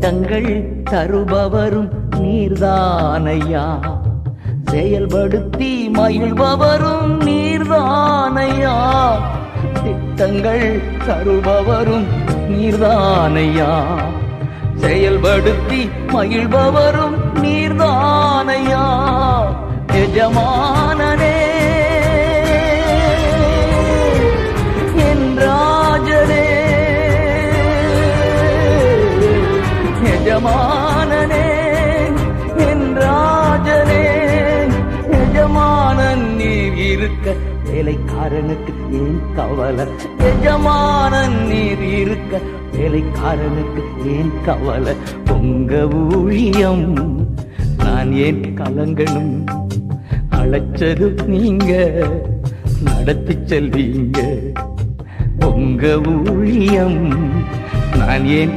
திட்டங்கள் தருபவரும் நீர்தானையா. செயல்படுத்தி மகிழ்பவரும் நீர்தானையா. திட்டங்கள் தருபவரும் நீர்தானையா. செயல்படுத்தி மகிழ்பவரும் நீர்தானையா. எஜமானனே இருக்க வேலைக்காரனுக்கு ஏன் கவலை? எஜமானன் நீர் இருக்க வேலைக்காரனுக்கு ஏன் கவலை? உங்க ஊழியம் நான் ஏன் கலங்கணும்? அழைச்சது நீங்க நடத்தி செல்வீங்க. உங்க ஊழியம் நான் ஏன்